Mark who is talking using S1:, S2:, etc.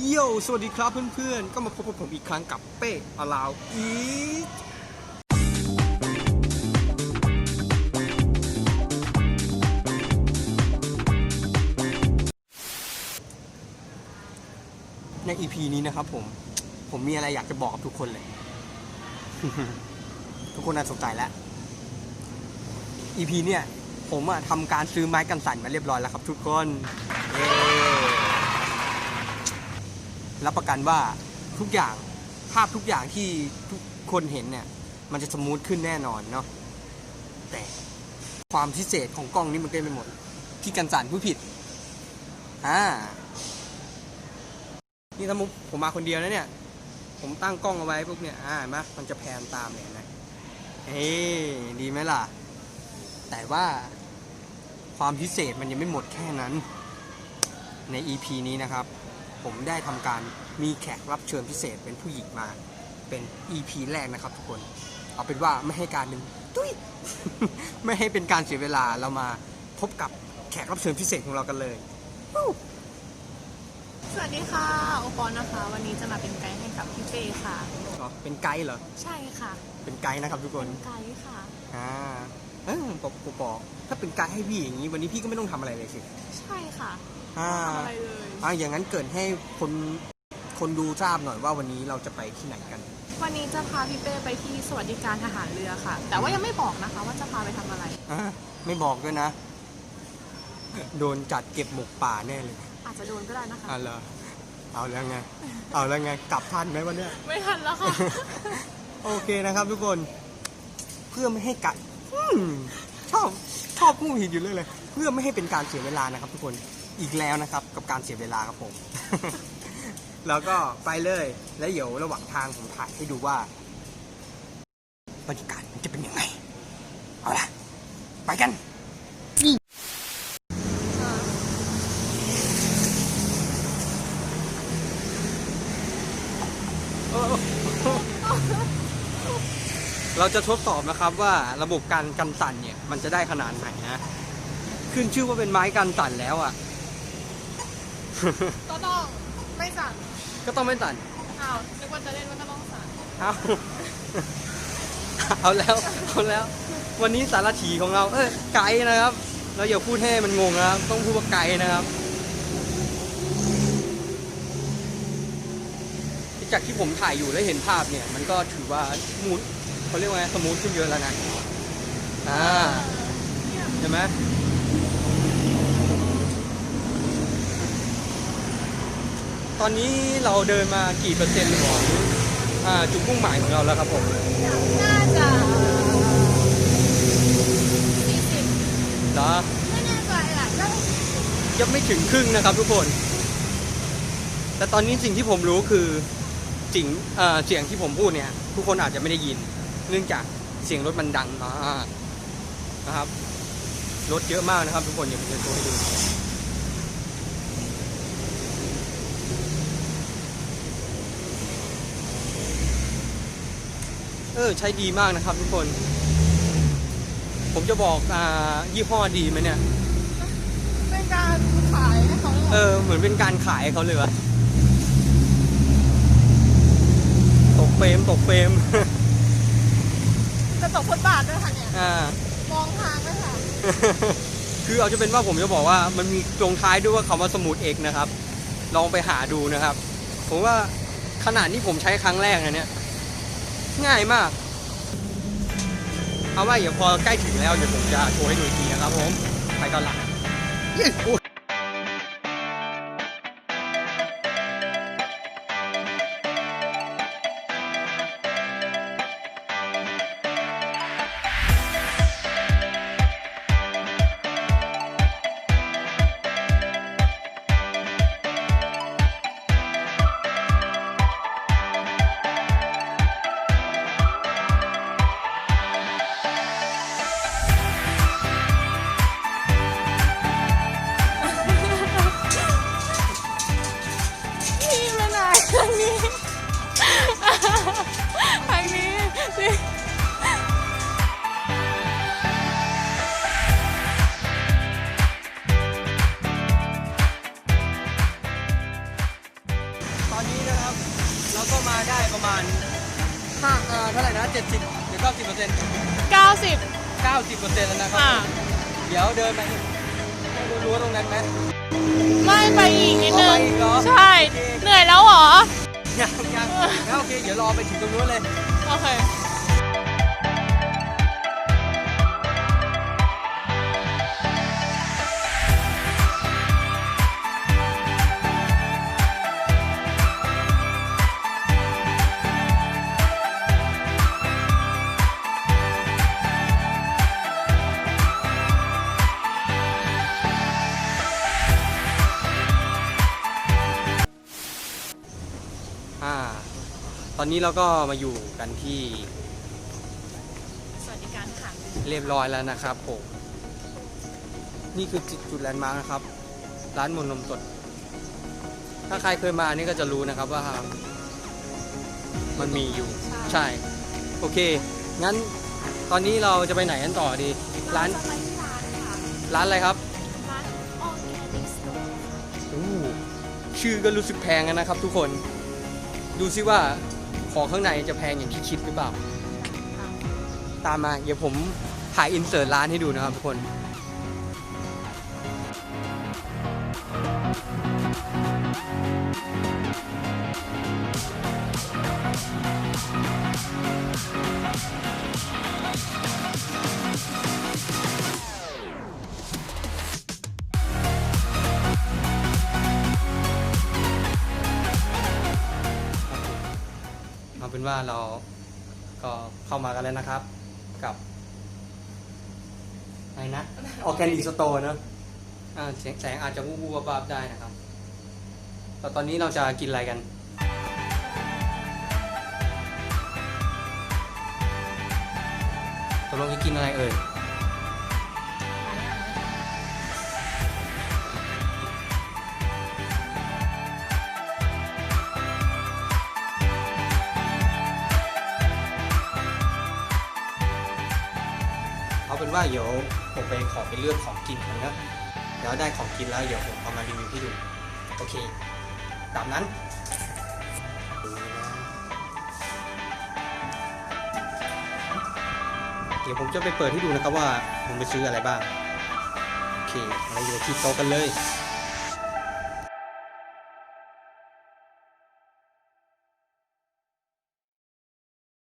S1: โยสวัสดีครับเพื่อนๆ ก็มาพบกับผมอีกครั้งกับเป้อลาวอีใน EP นี้นะครับผม ผมมีอะไรอยากจะบอกกับทุกคนเลย ทุกคนน่าสนใจแล้ว EP เนี่ย ผมอะทำการซื้อไม้กันสั่นมาเรียบร้อยแล้วครับทุกคน เย้ รับประกันว่าทุกอย่างภาพทุกอย่างที่ทุกคนเห็นเนี่ย มันจะสมูทขึ้นแน่นอนเนาะแต่ความพิเศษของกล้องนี้มันเกินไปหมด ที่กันสันผู้ผิดอ่านี่ถ้ามุกผมมาคนเดียวนะเนี่ย ผมตั้งกล้องเอาไว้ปุ๊บเนี่ยอ่าเห็นไหมมันจะแพนตามเลยนะเฮ้ดีไหมล่ะ แต่ว่าความพิเศษมันยังไม่หมดแค่นั้นใน EP นี้นะครับ ผมได้ทำการมีแขกรับเชิญพิเศษเป็นผู้หญิงมา เป็น EP แรกนะครับทุกคน เอาเป็นว่าไม่ให้การหนึ่งตุ้ย ไม่ให้เป็นการเสียเวลาเรามาพบกับแขกรับเชิญพิเศษของเรากันเลย
S2: สวัสดีค่ะโอปอลนะคะ วันนี้จะมาเป็นไกด์ให้กับพี่เป้ค่ะ
S1: อ๋อเป็นไกด์เหรอ
S2: ใช่ค่ะ
S1: เป็นไกด์นะครับทุกคน
S2: เป็นไกด์ค่ะ
S1: อ่าเออบอกบอกบอกถ้าเป็นไกด์ให้พี่อย่างนี้ วันนี้พี่ก็ไม่ต้องทำอะไรเลยสิ
S2: ใช่ค่ะ
S1: อ่า
S2: ทำอะไรเลย
S1: อ่าอย่างนั้นเกิดให้คนคนดูทราบหน่อยว่าวันนี้เราจะไปที่ไหนกัน
S2: วันนี้จะพาพี่เป้ไปที่สวัสดิการทหารเรือค่ะ แต่ว่ายังไม่บอกนะคะ ว่าจะพาไปทำอะไร
S1: อะไม่บอกด้วยนะ โดนจัดเก็บหมกป่าแน่เลย
S2: อาจจะโดนก็ได้นะคะ
S1: อะเหรอเอาแล้วไง เอาแล้วไงกลับทันไหมวันเนี้ย
S2: ไม่ทันแล้วค่ะ
S1: โอเคนะครับทุกคนเพื่อไม่ให้กัดอืมชอบชอบพูดผิดอยู่เรื่อยเลย เพื่อไม่ให้เป็นการเสียเวลานะครับทุกคน อีกแล้วนะครับ กับการเสียเวลาครับผม แล้วก็ไปเลยแล้วเดี๋ยวระหว่างทางผมถ่ายให้ดูว่าบรรยากาศมันจะเป็นยังไง เอาล่ะ ไปกันเราจะทดสอบนะครับว่าระบบการกันสั่นเนี่ย มันจะได้ขนาดไหนนะ ขึ้นชื่อว่าเป็นไม้กันสั่นแล้วอะ
S2: ก็ต้องไม่สั่น
S1: ก็ต้องไม่สั่น
S2: อ้าวนึกว่าจะเล่นว่าก็ต้องสั่น
S1: เอาเอาแล้วเอาแล้ว วันนี้สารถีของเรา เออไกด์นะครับ เราอย่าพูดให้มันงงนะครับ ต้องพูดว่าไกด์นะครับจากที่ผมถ่ายอยู่แล้วเห็นภาพเนี่ย มันก็ถือว่าสมูทเขาเรียกว่าไงสมูทขึ้นเยอะแล้วนะอ่าเห็นไหม ตอนนี้เราเดินมากี่เปอร์เซ็นต์ของอ่าจุดมุ่งหมายของเราแล้วครับผม
S2: น่าจะสี่สิบ
S1: เหรอ
S2: ไม่แน่ใจอะก็
S1: ยังไม่ถึงครึ่งนะครับทุกคน แต่ตอนนี้สิ่งที่ผมรู้คือสิ่งเอ่อเสียงที่ผมพูดเนี่ย ทุกคนอาจจะไม่ได้ยิน เนื่องจากเสียงรถมันดังมากนะครับ รถเยอะมากนะครับ ทุกคนอย่าไปเจอตัวให้ดู เออใช้ดีมากนะครับทุกคน ผมจะบอกอ่ายี่ห้อดีไหมเนี่ย
S2: เป็นการขายให้เขา
S1: เออเหมือนเป็นการขายให้เขาเลยวะตกเฟรมตกเฟรม
S2: จะตกฟุตบาทด้วยค่ะเนี่ย
S1: อ่า
S2: มองทางไหมค่ะ
S1: คือเอาจะเป็นว่าผมจะบอกว่ามันมีตรงท้ายด้วยว่าคำว่าสมุดเอกนะครับ ลองไปหาดูนะครับ ผมว่าขนาดที่ผมใช้ครั้งแรกนะเนี่ย ง่ายมาก เอาว่าเดี๋ยวพอใกล้ถึงแล้วเดี๋ยวผมจะโชว์ให้ดูอีกทีนะครับผม ไปก่อนละ 70หรืสิบเปอร์เซ็นต์เก้าสิบเก้าสิบเปอร์เซ็นต์แล้วนะครับเดี๋ยวเดินไปดูรั้วตรงนั้นไหม
S2: ไม่ไปอีกนิดนึงใช่
S1: เห
S2: นื่อยแล้วเหรอ
S1: ยังยังโอเค เดี๋ยวรอไปถึงตรงนู้นเลย
S2: โอเค
S1: อนนี้เราก็มาอยู่กันที่
S2: สวัสดิการค่ะ
S1: เรียบร้อยแล้วนะครับผมนี่คือจุดจุดแลนด์มาร์คนะครับ ร้านมนนมสด ถ้าใครเคยมานี่ก็จะรู้นะครับว่า มันมีอยู่ใช่ โอเค งั้นตอนนี้เราจะไปไหนกันต่อดี ร้าน
S2: จะไปที่ร้านค่ะ
S1: ร้านอะไรครับ
S2: ร้านออร์แกนิกสโตร์
S1: อู้ชื่อก็รู้สึกแพงกันนะครับทุกคน ดูซิว่า ของข้างในจะแพงอย่างที่คิดหรือเปล่า ตามมาเดี๋ยวผมถ่ายอินเสิร์ตร้านให้ดูนะครับทุกคนเว่าเราก็เข้ามากันแล้วนะครับ กับอะไรนะออร์แกนิกสโตร์นะอ่าแสงแสงอาจจะวูบวูบวาบๆได้นะครับแต่ตอนนี้เราจะกินอะไรกัน ตกลงจะกินอะไรเอ่ย เอาเป็นว่าเดี๋ยวผมไปขอไปเลือกของกินก่อนนะเดี๋ยวได้ของกินแล้วเดี๋ยวผมเอามารีวิวให้ดูโอเคตามนั้นเดี๋ยวผมจะไปเปิดให้ดูนะครับว่าผมไปซื้ออะไรบ้าง โอเคเราอยู่ที่โต๊ะกันเลย